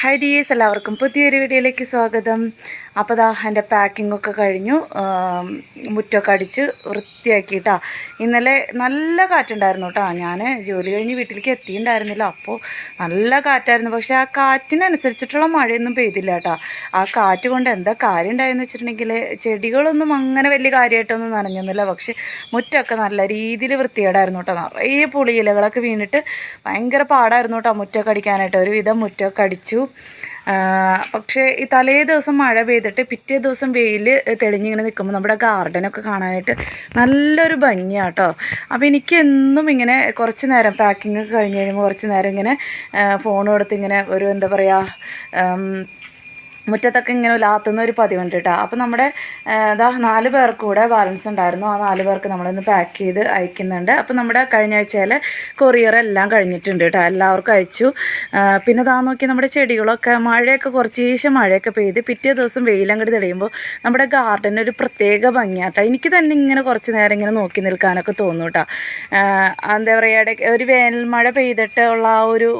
Hi dears എല്ലാവർക്കും പുതിയൊരു വീഡിയോയിലേക്ക് സ്വാഗതം. അപ്പോൾ ദാ എന്റെ പാക്കിംഗ് ഒക്കെ കഴിഞ്ഞു. മുറ്റമൊക്കെ അടിച്ച് വൃത്തിയാക്കിയിട്ടാ. ഇന്നലെ നല്ല കാറ്റുണ്ടായിരുന്നു കേട്ടോ. ഞാൻ ജോലി കഴിഞ്ഞ് വീട്ടിലേക്ക് എത്തിയിട്ടുണ്ടായിരുന്നില്ല അപ്പോൾ നല്ല കാറ്റായിരുന്നു. പക്ഷേ ആ കാറ്റിനനുസരിച്ചിട്ടുള്ള മഴയൊന്നും പെയ്തില്ല കേട്ടോ. ആ കാറ്റ് കൊണ്ട് എന്താ കാര്യം ഉണ്ടായെന്ന് വെച്ചിട്ടുണ്ടെങ്കിൽ ചെടികളൊന്നും അങ്ങനെ വലിയ കാര്യമായിട്ടൊന്നും നനഞ്ഞൊന്നുമില്ല. പക്ഷേ മുറ്റമൊക്കെ നല്ല രീതിയിൽ വൃത്തികേടായിരുന്നു കേട്ടോ. നിറയെ പുളിയിലകളൊക്കെ വീണിട്ട് ഭയങ്കര പാടായിരുന്നു കേട്ടോ മുറ്റമൊക്കെ അടിക്കാനായിട്ട്. ഒരുവിധം മുറ്റമൊക്കെ അടിച്ചു. പക്ഷേ ഈ തലേ ദിവസം മഴ പെയ്തിട്ട് പിറ്റേ ദിവസം വെയിൽ തെളിഞ്ഞിങ്ങനെ നിൽക്കുമ്പോൾ നമ്മുടെ ഗാർഡനൊക്കെ കാണാനായിട്ട് നല്ലൊരു ഭംഗിയാണ് കേട്ടോ അപ്പോൾ എനിക്ക് എന്നും ഇങ്ങനെ കുറച്ച് നേരം പാക്കിംഗ് കഴിഞ്ഞ് കഴിയുമ്പോൾ കുറച്ച് നേരം ഇങ്ങനെ ഫോൺ കൊടുത്ത് ഇങ്ങനെ ഒരു എന്താ പറയുക മുറ്റത്തൊക്കെ ഇങ്ങനെ ലാത്തുന്ന ഒരു പതിവുണ്ട് കേട്ടോ അപ്പോൾ നമ്മുടെ ഇതാ നാല് പേർക്ക് കൂടെ ബാലൻസ് ഉണ്ടായിരുന്നു. ആ നാല് പേർക്ക് നമ്മളിന്ന് പാക്ക് ചെയ്ത് അയക്കുന്നുണ്ട്. അപ്പോൾ നമ്മുടെ കഴിഞ്ഞ ആഴ്ചയിലെ കൊറിയർ എല്ലാം കഴിഞ്ഞിട്ടുണ്ട് കേട്ടോ എല്ലാവർക്കും അയച്ചു. പിന്നെ ദാ നോക്കി നമ്മുടെ ചെടികളൊക്കെ മഴയൊക്കെ കുറച്ച് ശേഷം മഴയൊക്കെ പെയ്ത് പിറ്റേ ദിവസം വെയിലങ്ങോട്ട് തെളിയുമ്പോൾ നമ്മുടെ ഗാർഡൻ ഒരു പ്രത്യേക ഭംഗിയാട്ടോ എനിക്ക് തന്നെ ഇങ്ങനെ കുറച്ച് നേരം ഇങ്ങനെ നോക്കി നിൽക്കാനൊക്കെ തോന്നും കേട്ടോ എന്താ പറയുക ഒരു വേനൽ മഴ പെയ്തിട്ട് ഉള്ള ആ ഒരു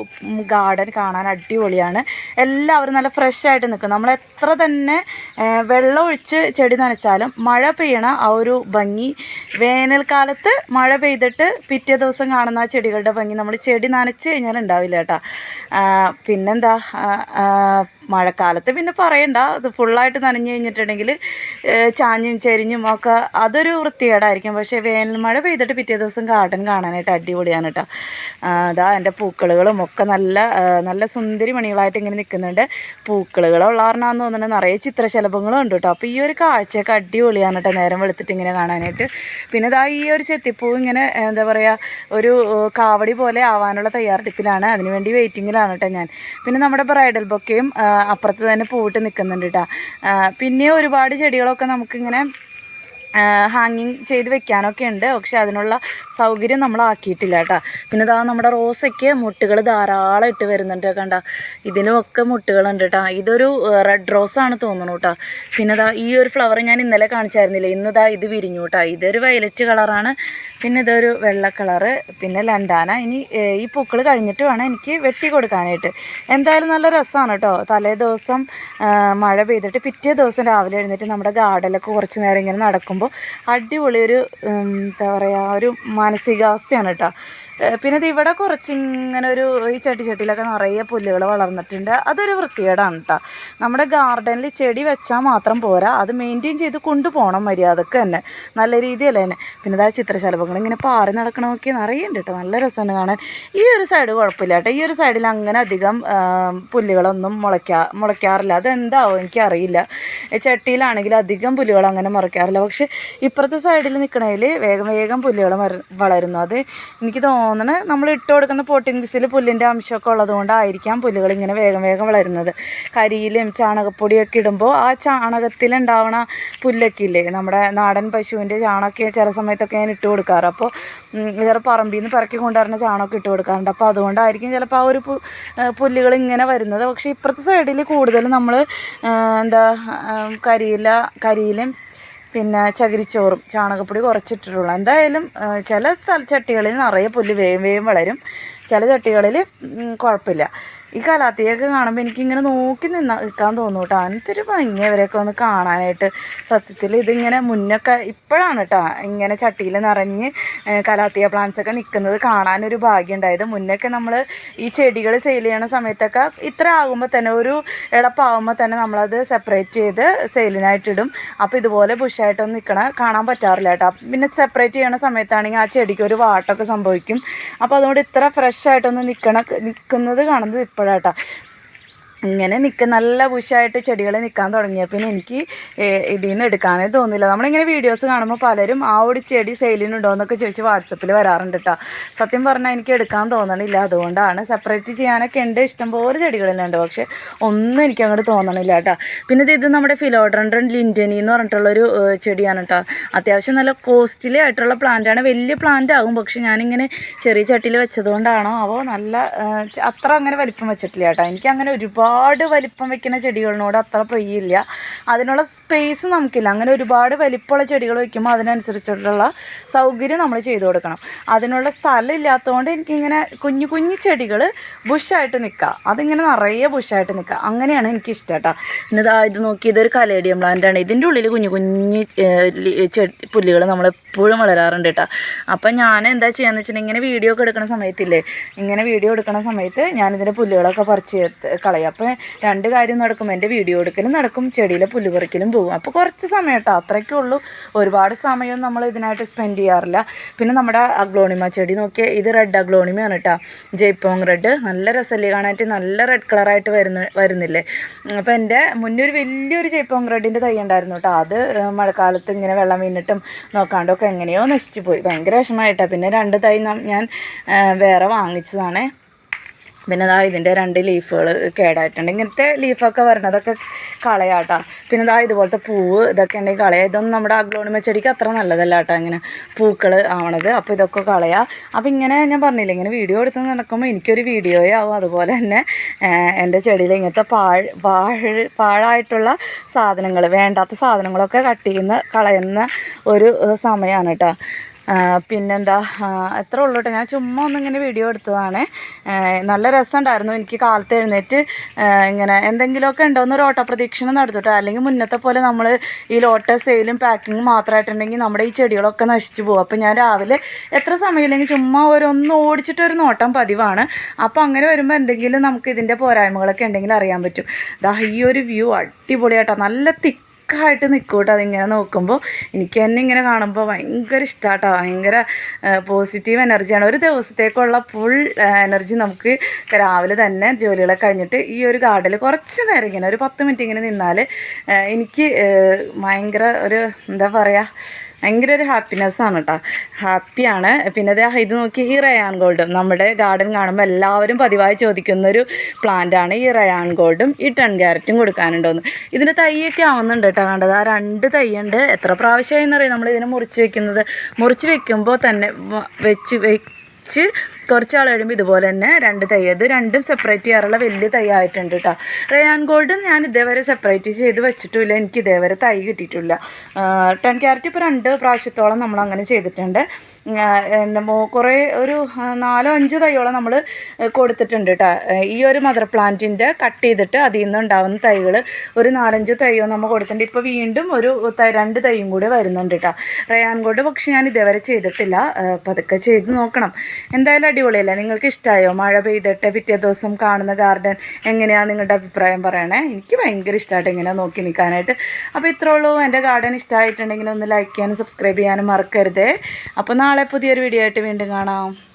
ഗാർഡൻ കാണാൻ അടിപൊളിയാണ്. എല്ലാവരും നല്ല ഫ്രഷ് ആയിട്ട് നിൽക്കും നമ്മൾ എത്ര തന്നെ വെള്ളം ഒഴിച്ച് ചെടി നനച്ചാലും മഴ പെയ്യണ ആ ഒരു ഭംഗി വേനൽക്കാലത്ത് മഴ പെയ്തിട്ട് പിറ്റേ ദിവസം കാണുന്ന ആ ചെടികളുടെ ഭംഗി നമ്മൾ ചെടി നനച്ച് കഴിഞ്ഞാൽ ഉണ്ടാവില്ല കേട്ടോ. പിന്നെന്താ? മഴക്കാലത്ത് പിന്നെ പറയണ്ട അത് ഫുള്ളായിട്ട് നനഞ്ഞു കഴിഞ്ഞിട്ടുണ്ടെങ്കിൽ ചാഞ്ഞും ചെരിഞ്ഞും ഒക്കെ അതൊരു വൃത്തികേടായിരിക്കും. പക്ഷേ വേനൽ മഴ പെയ്തിട്ട് പിറ്റേ ദിവസം ഗാർഡൻ കാണാനായിട്ട് അടിപൊളിയാണ് കേട്ടോ. അതാ എന്റെ പൂക്കളുകളും ഒക്കെ നല്ല നല്ല സുന്ദരി മണികളായിട്ട് ഇങ്ങനെ നിൽക്കുന്നുണ്ട്. പൂക്കളുകളുള്ള കാരണമാണെന്ന് തോന്നുന്നത് നിറയെ ചിത്രശലഭങ്ങളും ഉണ്ട് കേട്ടോ. അപ്പോൾ ഈ ഒരു കാഴ്ചയൊക്കെ അടിപൊളിയാണ് കേട്ടോ. നേരം വെളുത്തിട്ട് ഇങ്ങനെ കാണാനായിട്ട്. പിന്നെ ഇതാ ഈ ഒരു ചെത്തിപ്പൂ ഇങ്ങനെ എന്താ പറയുക ഒരു കാവടി പോലെ ആവാനുള്ള തയ്യാറെടുപ്പിലാണ്. അതിനുവേണ്ടി വെയിറ്റിങ്ങിലാണ് കേട്ടോ ഞാൻ. പിന്നെ നമ്മുടെ ബ്രൈഡൽ ബൊക്കയും അപ്പുറത്ത് തന്നെ പൂവിട്ട് നിൽക്കുന്നുണ്ട് കേട്ടോ. പിന്നെ ഒരുപാട് ചെടികളൊക്കെ നമുക്കിങ്ങനെ ഹാങ്ങിങ് ചെയ്ത് വെക്കാനൊക്കെ ഉണ്ട്. പക്ഷെ അതിനുള്ള സൗകര്യം നമ്മൾ ആക്കിയിട്ടില്ല കേട്ടോ. പിന്നെ ഇതാ നമ്മുടെ റോസയ്ക്ക് മുട്ടുകൾ ധാരാളം ഇട്ട് വരുന്നുണ്ട് കണ്ട. ഇതിനുമൊക്കെ മുട്ടുകളുണ്ട് കേട്ടോ. ഇതൊരു റെഡ് റോസാണ് തോന്നുന്നു കേട്ടോ. പിന്നെ ഇതാ ഈ ഒരു ഫ്ലവർ ഞാൻ ഇന്നലെ കാണിച്ചായിരുന്നില്ല? ഇന്നിതാ ഇതാ വിരിഞ്ഞു കേട്ടോ. ഇതൊരു വയലറ്റ് കളറാണ് പിന്നെ ഇതൊരു വെള്ള കളറ് പിന്നെ ലണ്ടാന ഇനി ഈ പൂക്കൾ കഴിഞ്ഞിട്ട് വേണം എനിക്ക് വെട്ടി കൊടുക്കാനായിട്ട്. എന്തായാലും നല്ല രസമാണ് കേട്ടോ. തലേ ദിവസം മഴ പെയ്തിട്ട് പിറ്റേ ദിവസം രാവിലെ എഴുന്നേറ്റ് നമ്മുടെ ഗാർഡനിലൊക്കെ കുറച്ച് നേരം ഇങ്ങനെ നടക്കുമ്പോൾ അടിപൊളി ഒരു ഉം, എന്താ പറയുക ഒരു മാനസികാവസ്ഥയാണ് കേട്ടോ. പിന്നെ ഇത് ഇവിടെ കുറച്ച് ഇങ്ങനെ ഒരു ഈ ചട്ടി ചട്ടിയിലൊക്കെ നിറയെ പുല്ലുകൾ വളർന്നിട്ടുണ്ട്. അതൊരു വൃത്തികേടാണ് കേട്ടോ നമ്മുടെ ഗാർഡനിൽ ചെടി വെച്ചാൽ മാത്രം പോരാ. അത് മെയിന്റെയിൻ ചെയ്ത് കൊണ്ടുപോകണം മര്യാദയ്ക്ക് തന്നെ. നല്ല രീതിയല്ലേ തന്നെ. പിന്നെ ഇതാ ചിത്രശലഭങ്ങൾ ഇങ്ങനെ പാറി നടക്കണമൊക്കെ നിറയുണ്ട് കേട്ടോ നല്ല രസമാണ് കാണാൻ. ഈ ഒരു സൈഡ് കുഴപ്പമില്ല കേട്ടോ ഈ ഒരു സൈഡിൽ അങ്ങനെ അധികം പുല്ലുകളൊന്നും മുളയ്ക്കാ മുളയ്ക്കാറില്ല. അതെന്താവും എനിക്കറിയില്ല. ചട്ടിയിലാണെങ്കിൽ അധികം പുല്ലുകൾ അങ്ങനെ മുളയ്ക്കാറില്ല പക്ഷേ ഇപ്പുറത്തെ സൈഡിൽ നിൽക്കണതിൽ വേഗം വേഗം പുല്ലുകൾ വളരുന്നു. അത് എനിക്ക് തോന്നണ. നമ്മൾ ഇട്ട് കൊടുക്കുന്ന പോട്ടിംഗ് ബിസിൽ പുല്ലിന്റെ അംശമൊക്കെ ഉള്ളതുകൊണ്ടായിരിക്കാം പുല്ലുകൾ ഇങ്ങനെ വേഗം വേഗം വളരുന്നത്. കരിയിലും ചാണകപ്പൊടിയൊക്കെ ഇടുമ്പോൾ ആ ചാണകത്തിലുണ്ടാവണ പുല്ലൊക്കെ ഇല്ലേ? നമ്മുടെ നാടൻ പശുവിന്റെ ചാണകമൊക്കെ ചില സമയത്തൊക്കെ ഞാൻ ഇട്ട് കൊടുക്കാറ്. അപ്പോൾ വേറെ പറമ്പിൽ നിന്ന് പിറക്കി കൊണ്ടുവരുന്ന ചാണകമൊക്കെ ഇട്ട് കൊടുക്കാറുണ്ട്. അപ്പോൾ അതുകൊണ്ടായിരിക്കും ചിലപ്പോൾ ആ ഒരു പുല്ലുകൾ ഇങ്ങനെ വരുന്നത്. പക്ഷേ ഇപ്പുറത്തെ സൈഡിൽ കൂടുതൽ നമ്മൾ എന്താ കരിയില കരിയിലും പിന്നെ ചകിരിച്ചോറും ചാണകപ്പൊടി കുറച്ചിട്ടിട്ടുള്ളൂ. എന്തായാലും ചില സ്ഥല ചട്ടികളിൽ നിറയെ പുല്ല് വേഗം വേഗം വളരും. ചില ചട്ടികളിൽ കുഴപ്പമില്ല. ഈ കലാത്തിയൊക്കെ കാണുമ്പോൾ എനിക്കിങ്ങനെ നോക്കി നിന്ന നിൽക്കാൻ തോന്നും കേട്ടോ എന്തൊരു ഭംഗി അവരെയൊക്കെ ഒന്ന് കാണാനായിട്ട്. സത്യത്തിൽ ഇതിങ്ങനെ മുന്നൊക്കെ ഇപ്പോഴാണ് കേട്ടോ ഇങ്ങനെ ചട്ടിയിൽ നിറഞ്ഞ് കലാത്തിയ പ്ലാന്റ്സ് ഒക്കെ നിൽക്കുന്നത് കാണാനൊരു ഭാഗ്യം ഉണ്ടായത്. മുന്നൊക്കെ നമ്മൾ ഈ ചെടികൾ സെയിൽ ചെയ്യണ സമയത്തൊക്കെ ഇത്ര ആകുമ്പോൾ തന്നെ ഒരു ഇടപ്പാവുമ്പോൾ തന്നെ നമ്മളത് സെപ്പറേറ്റ് ചെയ്ത് സെയിലിനായിട്ടിടും അപ്പോൾ ഇതുപോലെ ബുഷായിട്ടൊന്നും നിൽക്കണ കാണാൻ പറ്റാറില്ല കേട്ടോ പിന്നെ സെപ്പറേറ്റ് ചെയ്യണ സമയത്താണെങ്കിൽ ആ ചെടിക്ക് ഒരു വാട്ടൊക്കെ സംഭവിക്കും. അപ്പോൾ അതുകൊണ്ട് ഇത്ര ഫ്രഷ് ആയിട്ടൊന്ന് നിൽക്കണ നിൽക്കുന്നത് കാണുന്നത് ഇപ്പോഴാട്ടോ. ഇങ്ങനെ നിൽക്കുക നല്ല ബുഷായിട്ട് ചെടികൾ നിൽക്കാൻ തുടങ്ങിയ പിന്നെ എനിക്ക് ഇതിൽ നിന്ന് എടുക്കാനേ തോന്നില്ല. നമ്മളിങ്ങനെ വീഡിയോസ് കാണുമ്പോൾ പലരും ആ ഒരു ചെടി സെയിലിനുണ്ടോ എന്നൊക്കെ ചോദിച്ച് വാട്സപ്പിൽ വരാറുണ്ട് കേട്ടോ സത്യം പറഞ്ഞാൽ എനിക്ക് എടുക്കാൻ തോന്നണില്ല. അതുകൊണ്ടാണ് സെപ്പറേറ്റ് ചെയ്യാനൊക്കെ ഉണ്ട് ഇഷ്ടംപോലെ ചെടികളെല്ലാം പക്ഷേ ഒന്നും എനിക്ക് അങ്ങോട്ട് തോന്നണില്ല കേട്ടോ പിന്നെ ഇത് നമ്മുടെ ഫിലോഡ്രൻഡ്രൻ ലിൻഡനി എന്ന് പറഞ്ഞിട്ടുള്ളൊരു ചെടിയാണ് കേട്ടോ അത്യാവശ്യം നല്ല കോസ്റ്റ്ലി ആയിട്ടുള്ള പ്ലാന്റാണ് വലിയ പ്ലാന്റ് ആകും. പക്ഷെ ഞാനിങ്ങനെ ചെറിയ ചട്ടിയിൽ വെച്ചതുകൊണ്ടാണോ അവോ നല്ല അത്ര അങ്ങനെ വലിപ്പം വെച്ചിട്ടില്ല കേട്ടോ എനിക്ക് അങ്ങനെ ഒരുപാട് ഒരുപാട് വലിപ്പം വെക്കുന്ന ചെടികളിനോട് അത്ര പ്രിയില്ല. അതിനുള്ള സ്പേസ് നമുക്കില്ല. അങ്ങനെ ഒരുപാട് വലിപ്പമുള്ള ചെടികൾ വയ്ക്കുമ്പോൾ അതിനനുസരിച്ചിട്ടുള്ള സൗകര്യം നമ്മൾ ചെയ്തു കൊടുക്കണം. അതിനുള്ള സ്ഥലം ഇല്ലാത്തതുകൊണ്ട് എനിക്കിങ്ങനെ കുഞ്ഞു കുഞ്ഞു ചെടികൾ ബുഷായിട്ട് നിൽക്കുക അതിങ്ങനെ നിറയെ ബുഷായിട്ട് നിൽക്കുക അങ്ങനെയാണ് എനിക്ക് ഇഷ്ടം കേട്ടോ ഇതാ ഇത് നോക്കി ഇതൊരു കലേഡിയം പ്ലാന്റാണ് ഇതിന്റെ ഉള്ളിൽ കുഞ്ഞു കുഞ്ഞു പുല്ലുകൾ നമ്മളെപ്പോഴും വളരാറുണ്ട് കേട്ടോ അപ്പം ഞാൻ എന്താ ചെയ്യാന്ന് വെച്ചിട്ടുണ്ടെങ്കിൽ ഇങ്ങനെ വീഡിയോ ഒക്കെ എടുക്കുന്ന സമയത്തില്ലേ ഇങ്ങനെ വീഡിയോ എടുക്കുന്ന സമയത്ത് ഞാനിതിന്റെ പുല്ലുകളൊക്കെ പറിച്ച് കളയും. അപ്പോൾ രണ്ട് കാര്യം നടക്കും. എന്റെ വീഡിയോ എടുക്കലും നടക്കും. ചെടിയിലെ പുല്ല് പറിക്കലും പോകും. അപ്പോൾ കുറച്ച് സമയം കേട്ടോ അത്രയ്ക്കേ ഉള്ളൂ. ഒരുപാട് സമയം നമ്മൾ ഇതിനായിട്ട് സ്പെൻഡ് ചെയ്യാറില്ല. പിന്നെ നമ്മുടെ അഗ്ലോണിമ ചെടി നോക്കിയാൽ ഇത് റെഡ് അഗ്ലോണിമയാണ് കേട്ടോ ജയ്പോങ് റെഡ് നല്ല രസമല്ലേ കാണാനായിട്ട്. നല്ല റെഡ് കളറായിട്ട് വരുന്ന വരുന്നില്ലേ. അപ്പോൾ എന്റെ മുന്നേ ഒരു വലിയൊരു ജയ്പോങ് റെഡിന്റെ തൈ ഉണ്ടായിരുന്നു കേട്ടോ അത് മഴക്കാലത്ത് ഇങ്ങനെ വെള്ളം വീണിട്ടും നോക്കാണ്ടൊക്കെ എങ്ങനെയോ നശിച്ചു പോയി. ഭയങ്കര വിഷമമായിട്ടാണ് പിന്നെ രണ്ട് തൈ ഞാൻ വേറെ വാങ്ങിച്ചതാണേ. പിന്നെ ഇതാ ഇതിന്റെ രണ്ട് ലീഫുകൾ കേടായിട്ടുണ്ട്. ഇങ്ങനത്തെ ലീഫൊക്കെ വരണതൊക്കെ കളയാട്ടാ. പിന്നെ ഇതാ ഇതുപോലത്തെ പൂവ് ഇതൊക്കെ ഉണ്ടെങ്കിൽ കളയാം. ഇതൊന്നും നമ്മുടെ അഗ്ലോണിമ ചെടിക്ക് അത്ര നല്ലതല്ല കേട്ടോ ഇങ്ങനെ പൂക്കൾ ആവണത്. അപ്പോൾ ഇതൊക്കെ കളയാം. അപ്പോൾ ഇങ്ങനെ ഞാൻ പറഞ്ഞില്ല ഇങ്ങനെ വീഡിയോ എടുത്ത് നടക്കുമ്പോൾ എനിക്കൊരു വീഡിയോയോ ആവും. അതുപോലെ തന്നെ എന്റെ ചെടിയിൽ ഇങ്ങനത്തെ പാഴ് പാഴ് പാഴായിട്ടുള്ള സാധനങ്ങൾ വേണ്ടാത്ത സാധനങ്ങളൊക്കെ കട്ട് ചെയ്യുന്ന കളയുന്ന ഒരു സമയമാണ് കേട്ടോ. പിന്നെന്താ എത്ര ഉള്ളൂ കേട്ടോ. ഞാൻ ചുമ്മാ ഒന്നിങ്ങനെ വീഡിയോ എടുത്തതാണ്. നല്ല രസമുണ്ടായിരുന്നു. എനിക്ക് കാലത്ത് എഴുന്നേറ്റ് ഇങ്ങനെ എന്തെങ്കിലുമൊക്കെ ഉണ്ടോയെന്ന് ഒരു ഓട്ടപ്രദക്ഷിണം നടത്തിട്ടോ. അല്ലെങ്കിൽ മുന്നത്തെ പോലെ നമ്മൾ ഈ ലോട്ട സെയിലും പാക്കിങ്ങും മാത്രമായിട്ടുണ്ടെങ്കിൽ നമ്മുടെ ഈ ചെടികളൊക്കെ നശിച്ചു പോകും. അപ്പോൾ ഞാൻ രാവിലെ എത്ര സമയമില്ലെങ്കിൽ ചുമ്മാ ഓരോന്ന് ഓടിച്ചിട്ടൊരു നോട്ടം പതിവാണ്. അപ്പോൾ അങ്ങനെ വരുമ്പോൾ എന്തെങ്കിലും നമുക്ക് ഇതിന്റെ പോരായ്മകളൊക്കെ ഉണ്ടെങ്കിൽ അറിയാൻ പറ്റും. ദാ ഈ ഒരു വ്യൂ അടിപൊളിയാട്ടോ. നല്ല തിക്ക് ആയിട്ട് നിൽക്കും കേട്ടോ അതിങ്ങനെ നോക്കുമ്പോൾ എനിക്ക് തന്നെ ഇങ്ങനെ കാണുമ്പോൾ ഭയങ്കര ഇഷ്ടമാട്ടോ ഭയങ്കര പോസിറ്റീവ് എനർജിയാണ് ഒരു ദിവസത്തേക്കുള്ള ഫുൾ എനർജി നമുക്ക് രാവിലെ തന്നെ ജോലികളൊക്കെ കഴിഞ്ഞിട്ട് ഈ ഒരു ഗാർഡനിൽ കുറച്ച് നേരം ഇങ്ങനെ ഒരു പത്ത് മിനിറ്റ് ഇങ്ങനെ നിന്നാൽ എനിക്ക് ഭയങ്കര ഒരു എന്താ പറയുക ഭയങ്കര ഒരു ഹാപ്പിനെസ് ആണ് കേട്ടോ ഹാപ്പിയാണ് പിന്നെ ദേ ഇത് നോക്കി ഈ റയാൻ ഗോൾഡും നമ്മുടെ ഗാർഡൻ കാണുമ്പോൾ എല്ലാവരും പതിവായി ചോദിക്കുന്ന ഒരു പ്ലാന്റാണ് ഈ റയാൻ ഗോൾഡും ഈ ടൺ ക്യാരറ്റും കൊടുക്കാനുണ്ടോന്ന്. ഇതിന് തൈയൊക്കെ ആവുന്നുണ്ട് കേട്ടോ കണ്ടത് ആ രണ്ട് തൈയുണ്ട്. എത്ര പ്രാവശ്യമായി എന്നറിയാം? നമ്മൾ ഇതിനെ മുറിച്ച് വെക്കുന്നത്. മുറിച്ച് വെക്കുമ്പോൾ തന്നെ വെച്ച് വെച്ച് കുറച്ച് ആൾ കഴിയുമ്പോൾ ഇതുപോലെ തന്നെ രണ്ട് തൈ അത് രണ്ടും സെപ്പറേറ്റ് ചെയ്യാറുള്ള വലിയ തൈ ആയിട്ടുണ്ട് കേട്ടോ റയാൻ ഗോൾഡ് ഞാൻ ഇതേവരെ സെപ്പറേറ്റ് ചെയ്ത് വെച്ചിട്ടില്ല. എനിക്ക് ഇതേവരെ തൈ കിട്ടിയിട്ടില്ല. ടെൻ ക്യാരറ്റ് ഇപ്പോൾ രണ്ട് പ്രാവശ്യത്തോളം നമ്മൾ അങ്ങനെ ചെയ്തിട്ടുണ്ട്. എന്റെ മോ കുറേ ഒരു നാലോ അഞ്ച് തൈയോളം നമ്മൾ കൊടുത്തിട്ടുണ്ട് കേട്ടോ ഈ ഒരു മദർ പ്ലാന്റിന്റെ കട്ട് ചെയ്തിട്ട് അതിൽ നിന്ന് ഉണ്ടാവുന്ന തൈകൾ ഒരു നാലഞ്ച് തൈയോ നമ്മൾ കൊടുത്തിട്ടുണ്ട്. ഇപ്പോൾ വീണ്ടും ഒരു രണ്ട് തൈയും കൂടി വരുന്നുണ്ട് കേട്ടോ റയാൻ ഗോൾഡ് പക്ഷേ ഞാൻ ഇതേവരെ ചെയ്തിട്ടില്ല. പതുക്കെ ചെയ്ത് നോക്കണം. എന്തായാലും അടിപൊളിയല്ലേ? നിങ്ങൾക്ക് ഇഷ്ടമായോ മഴ പെയ്തിട്ട് പിറ്റേ ദിവസം കാണുന്ന ഗാർഡൻ എങ്ങനെയാണ് നിങ്ങളുടെ അഭിപ്രായം പറയണേ? എനിക്ക് ഭയങ്കര ഇഷ്ടമായിട്ട് ഇങ്ങനെ നോക്കി നിൽക്കാനായിട്ട്. അപ്പോൾ ഇത്രേ ഉള്ളൂ. എന്റെ ഗാർഡൻ ഇഷ്ടമായിട്ടുണ്ടെങ്കിൽ ഒന്ന് ലൈക്ക് ചെയ്യാനും സബ്സ്ക്രൈബ് ചെയ്യാനും മറക്കരുതേ. അപ്പോൾ നാളെ പുതിയൊരു വീഡിയോ ആയിട്ട് വീണ്ടും കാണാം.